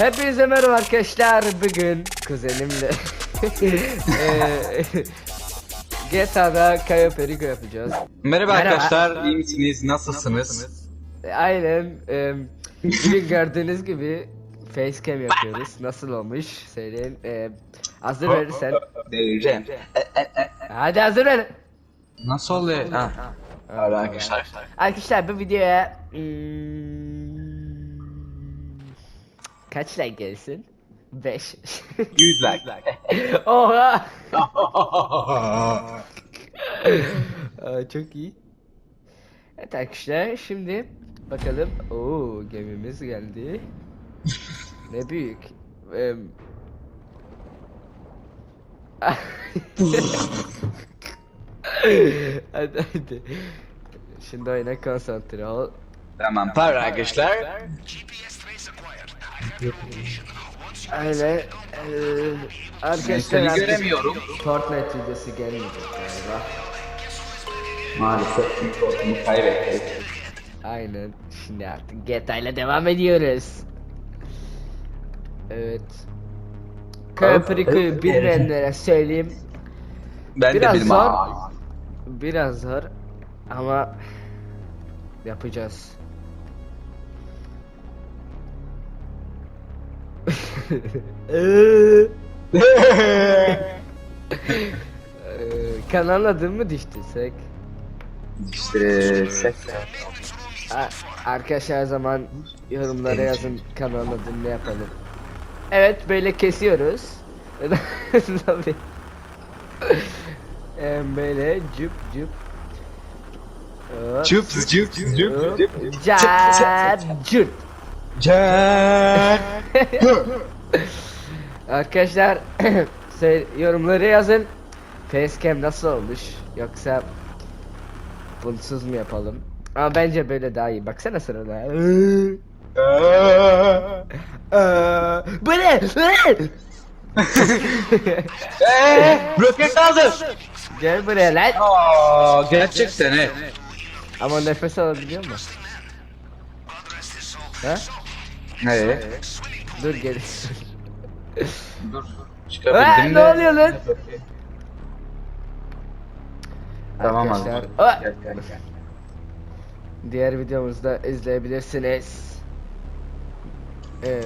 Hepinize merhaba arkadaşlar. Bugün kuzenimle eee, GTA'da Cayo Perico yapacağız. Merhaba, Merhaba. arkadaşlar, iyi misiniz? Nasılsınız? E, Aynen. eee, bugün gördüğünüz gibi facecam yapıyoruz. Nasıl olmuş? Söyleyin. Eee, hazır verirsen. Vereceğim. Hadi hazır ver. Nasıl oluyor? Ha. Arkadaşlar. Arkadaşlar bu videoya hmm, kaç like gelsin? 5. 100 like. Oha! Aa, çok iyi. Evet arkadaşlar şimdi bakalım. Oo gemimiz geldi. ne büyük. Em, hadi hadi. Şimdi oyuna konsantre ol. tamam, para arkadaşlar. Öyle. Eee arkadaşlar Seni artık göremiyorum. Fortnite videosu gelmeyecek galiba. Maalesef ortamı kaybettik. Aynen. Şimdi artık GTA ile devam ediyoruz. Evet. Köprükü bilmeyenlere söyleyeyim. Ben Biraz de bilmem. zor. Biraz zor. Ama yapacağız. Eee, eee, Kanal adını mı düştürsek? işte sek. A- Arkadaşlar her zaman yorumlara yazın kanalın adını ne yapalım. Evet böyle kesiyoruz. Tabii. Em, böyle cüp cüp. Hop, Cüp cüp cüp cüp. car cürt. Can. Arkadaşlar yorumlara yazın. Facecam nasıl olmuş? Yoksa bunsuz mu yapalım? Ama bence böyle daha iyi. Baksana sırada. Aa, Bu ne? Eee, roket aldı. Gel buraya lan. Aa, gerçekten he. Ama nefes alabiliyor mu? Ha? Ne? Dur gel. Dur. Çıkabildim ne de. oluyor lan? Tamam abi. Gel gel gel. Diğer videomuzda izleyebilirsiniz. Ee,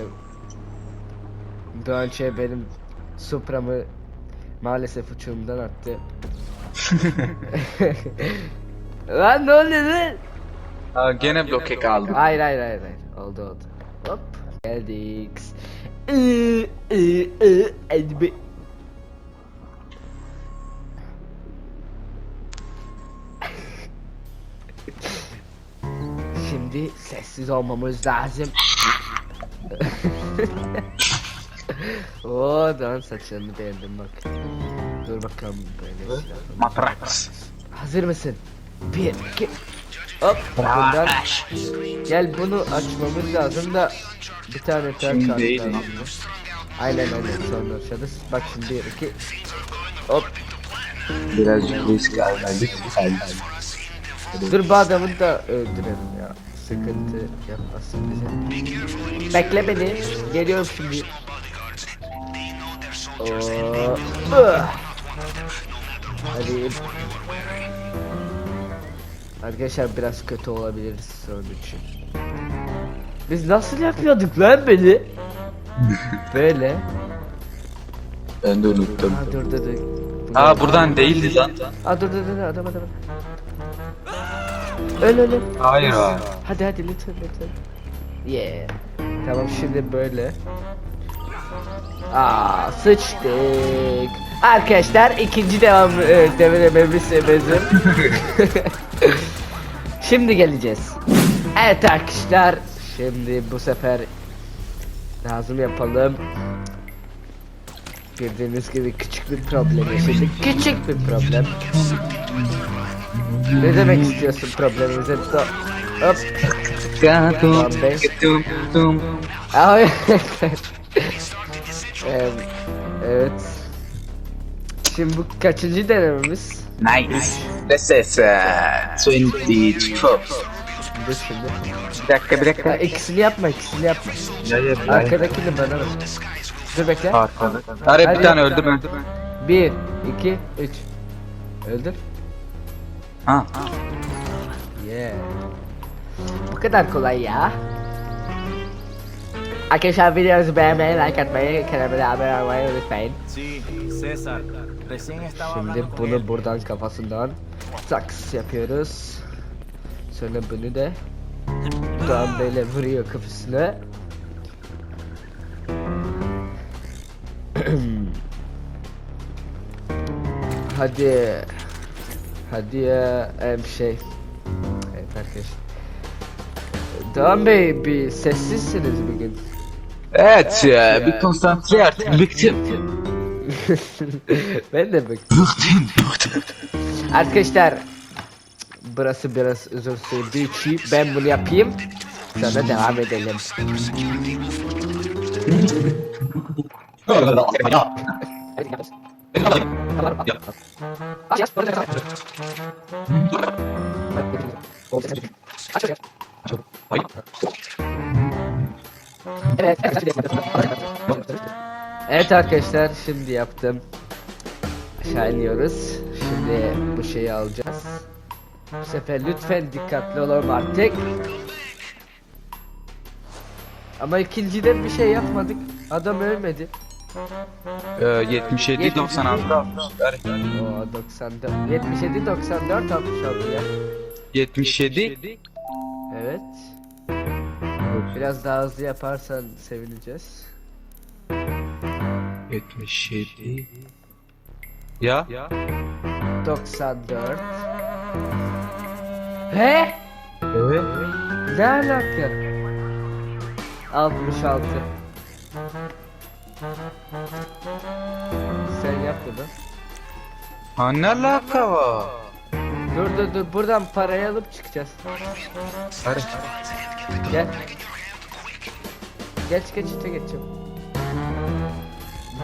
Doğançe benim Supra'mı maalesef uçurumdan attı. lan ne oluyor lan? Aa, gene bloke kaldı. Hayır hayır hayır hayır. Oldu oldu. Geldik. Iı, ı, ı, hadi be. Şimdi sessiz olmamız lazım. Oo dan saçlarını beğendim bak. Dur bakalım böyle. şey. Matrax. Hazır mısın? Bir, iki, hop. Buradan. Gel bunu açmamız lazım da bir tane tel Şimdi kart değil lazım. Aynen aynen sonra açarız. Bak şimdi bir, iki, hop. Birazcık risk alma lütfen. Dur bu adamı da öldürelim ya. Sıkıntı yapmasın bize. Bekle beni. Geliyorum şimdi. Oo. Hadi. Arkadaşlar biraz kötü olabiliriz son için. Biz nasıl yapıyorduk lan beni? Böyle. Ben de unuttum. Ha dur dur dur. Aa buradan değildi lan. Aa dur dur dur adam adam. Öl öl öl. Hayır abi. Hadi hadi lütfen lütfen. Yeah. Tamam şimdi böyle. Aa sıçtık. Arkadaşlar ikinci devam e, devirememiz bizim. şimdi geleceğiz. Evet arkadaşlar. Şimdi bu sefer lazım yapalım. Bildiğiniz gibi küçük bir problem yaşadık. Küçük bir problem. Ne demek istiyorsun problemimize? Do- Hop. Aa, Em, evet. Şimdi bu kaçıncı denememiz? Nice. This is uh, 22. dur şimdi. Bir dakika bir dakika. ikisini yapma ikisini yapma. Ya ya Arkadakini bana ver. Dur bekle. Arkada. Hadi bir tane yap. öldürme. Bir, iki, üç. Öldür. Ha. Yeah. Bu kadar kolay ya. Arkadaşlar videomuzu beğenmeyi, like atmayı, kanalıma abone olmayı unutmayın. César. Recién estaba Şimdi hablando con bunu él. buradan kafasından saks yapıyoruz. Sonra bunu da Doğan böyle vuruyor kafasına. Hadi. Hadi ya em şey. Evet arkadaşlar. Doğan Bey bir sessizsiniz bugün. Evet ya bir konsantre artık bıktım. ben de bak. Arkadaşlar burası biraz uzun sürdüğü için ben bunu yapayım. Sonra devam edelim. Evet. Evet arkadaşlar şimdi yaptım. Aşağı iniyoruz. Şimdi bu şeyi alacağız. Bu sefer lütfen dikkatli olalım artık. Ama ikinciden bir şey yapmadık. Adam ölmedi. Ee, 77 96 60. O 94. 77 94 66 ya. 77 Evet. Biraz daha hızlı yaparsan sevineceğiz. 77 Ya 94. He? Evet Ne alaka? 66. Sen yap bunu. Ha ne alaka var? Dur dur dur buradan parayı alıp çıkacağız. Hadi. Gel. Geç geç işte geçeceğim.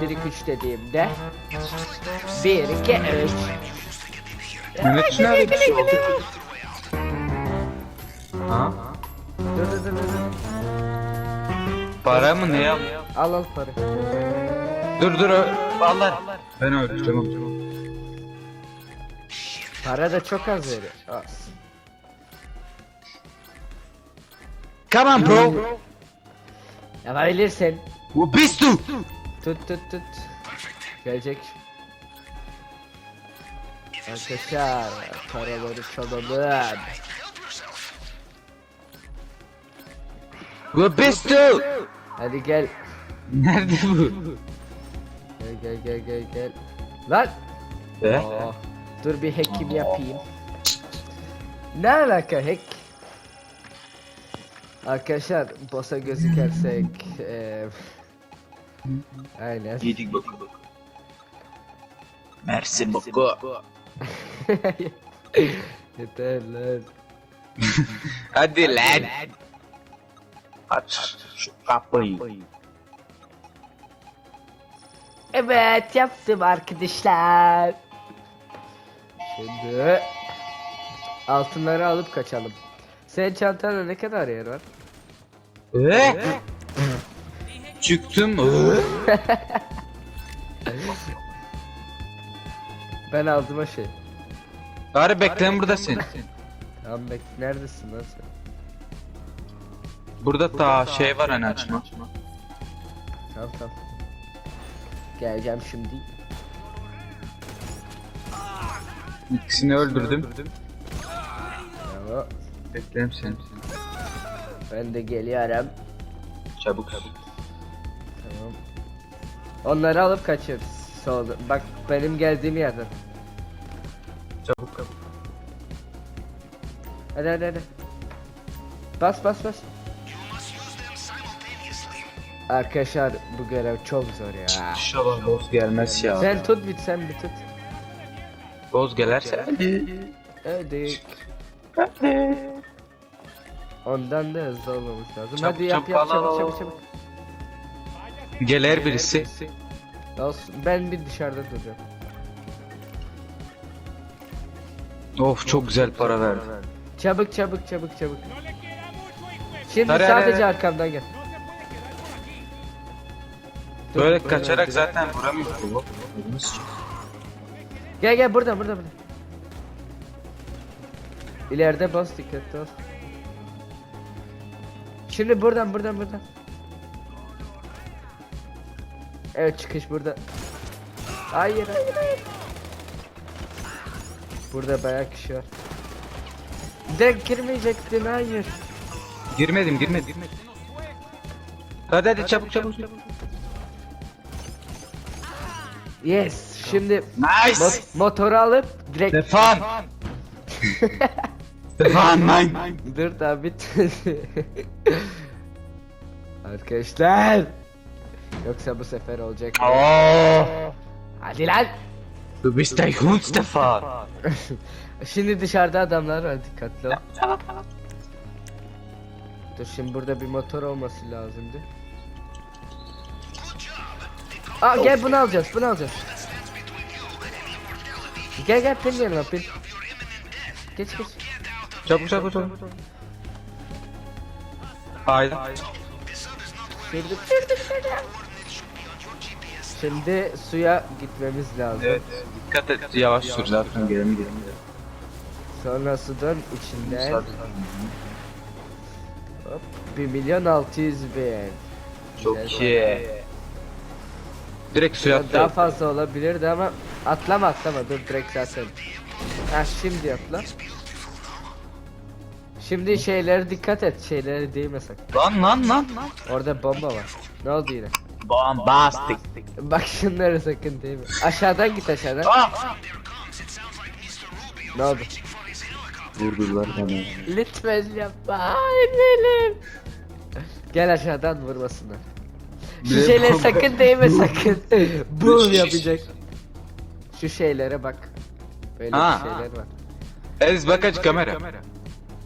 1 2 3 dediğimde 1 2 3 Mehmet için öyle bir şey oldu. Ha? Dur dur dur dur. Para mı ne ya? Al al para. Dur dur ö- Allah. Ben öldüreceğim. Para da çok az veriyor. Az. Come on bro. Yapabilirsin. Bu pistu. Tut tut tut. Gelecek. Arkadaşlar paraları çalalım. Bu pistu. Hadi gel. Nerede bu? Gel gel gel gel gel. Lan. Oh, dur bir hack'imi yapayım. Ne alaka hack? Arkadaşlar boss'a gözükersek eee Aynen. Yedik boku boku. Mersi boku. Yeter lan. Hadi lan. Aç şu kapıyı. Evet yaptım arkadaşlar. Şimdi altınları alıp kaçalım. Senin çantanda ne kadar yer var? Ee? Çıktım. Ben aldım o şey. Bari bekleyin burada sen. Tamam bek neredesin lan sen? Burada ta şey var hani açma. Tamam tamam. Geleceğim şimdi. İkisini öldürdüm. Bravo. Bekleyin seni. Ben de geliyorum. Çabuk. Tamam. Onları alıp kaçıyoruz. Solda. Bak benim geldiğim yerden. Çabuk çabuk. Hadi hadi hadi. Bas bas bas. Arkadaşlar bu görev çok zor ya. İnşallah boss gelmez ya. Sen tut bit sen bir tut. Boss gelirse. Ödük. Ondan da hızlı olmamız lazım. Çabuk, hadi yap çabuk, yap al, al, çabuk al. çabuk çabuk. Gelir birisi. Ben bir dışarıda duracağım. Of çok güzel para verdi. Çabuk çabuk çabuk çabuk. Şimdi hadi, sadece arkamdan gel. Dur, Böyle kaçarak direkt- zaten vuramıyor bu. Gel gel burada burada burada. İleride bas dikkatli ol. Şimdi buradan buradan buradan. Evet çıkış burada. Hayır hayır hayır. Burada bayağı kişi var. Direkt girmeyecektin hayır. Girmedim girmedim. girmedim. Hadi hadi çabuk çabuk. çabuk. Yes. Şimdi Nice. mot- motoru alıp direkt Stefan. Stefan man. Dur daha bitmedi. Arkadaşlar. Yoksa bu sefer olacak. Oh. Hadi lan. Du bist ein Hund Stefan. Şimdi dışarıda adamlar var dikkatli ol. Dur şimdi burada bir motor olması lazımdı. Aa gel bunu alacağız bunu alacağız. Gel gel pin yanıma pin. Geç geç. Çabuk çabuk çabuk. Haydi. Sürdük sürdük sürdük. Şimdi suya gitmemiz lazım. Evet. Dikkat et yavaş sür zaten gelelim gelelim. Sonra sudan içinden hop 1 milyon 600 bin. Çok iyi. Direkt suya Daha atla. fazla olabilirdi ama atlama atlama dur direkt zaten. Ha şimdi atla. Şimdi şeylere dikkat et şeylere değme sakın. Lan lan lan. Orada bomba var. Ne oldu yine? Bombastic. Bak şunlara sakın değme. Aşağıdan git aşağıdan. Ah! Ne oldu? Vurdular bana. Lütfen yapma. Hayır benim. Gel aşağıdan vurmasınlar. Şu şeylere sakın değme sakın. Boom yapacak. Şu şeylere bak. Böyle Ha. bir şeyler var. Ez bak aç kamera.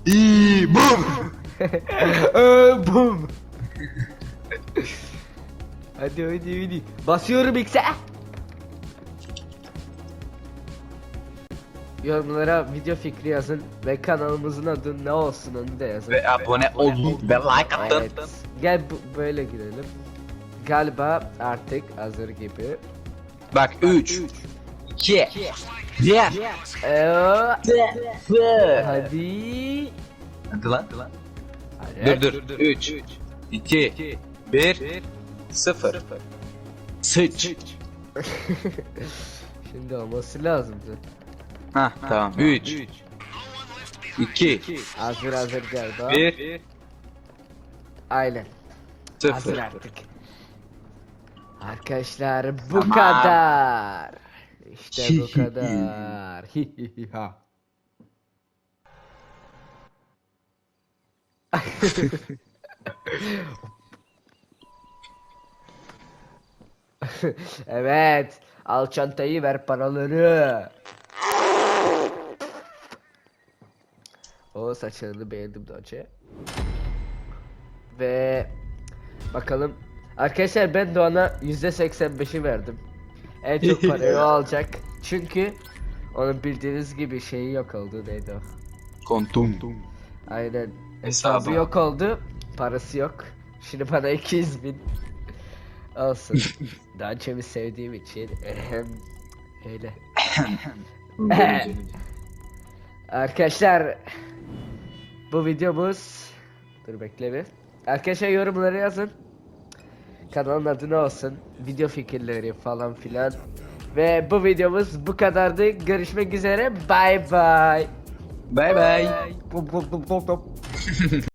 İyi bum. Ee, Boom. hadi hadi hadi. Basıyorum X'e. Yorumlara video fikri yazın ve kanalımızın adı ne olsun onu da yazın. Ve abone olun ve like atın. Evet. Gel bu, böyle girelim. Galiba artık hazır gibi. Bak 3 2 1 Ee, hadi. Hadi lan. Hadi. Dur dur. 3 2 1 0 Sıç. Şimdi olması lazımdı. Ha tamam. 3 2 Hazır hazır galiba. 1 Aynen. Hazır 0 artık. Arkadaşlar bu Tamam. kadar. İşte bu kadar. Hi hi hi ha. evet. Al çantayı ver paraları. O saçlarını beğendim Doce. Ve bakalım. Arkadaşlar ben Doğan'a %85'i verdim. En çok parayı o alacak. Çünkü onun bildiğiniz gibi şeyi yok oldu neydi o? Kontum. Aynen. Hesabı. Hesabı yok oldu. Parası yok. Şimdi bana 200 bin. Olsun. Daha Cem'i sevdiğim için. Ehem. Öyle. Arkadaşlar bu videomuz dur bekle bir. Arkadaşlar yorumları yazın. Kanalın adı ne olsun? Video fikirleri falan filan. Ve bu videomuz bu kadardı. Görüşmek üzere. Bye bye. Bye bye.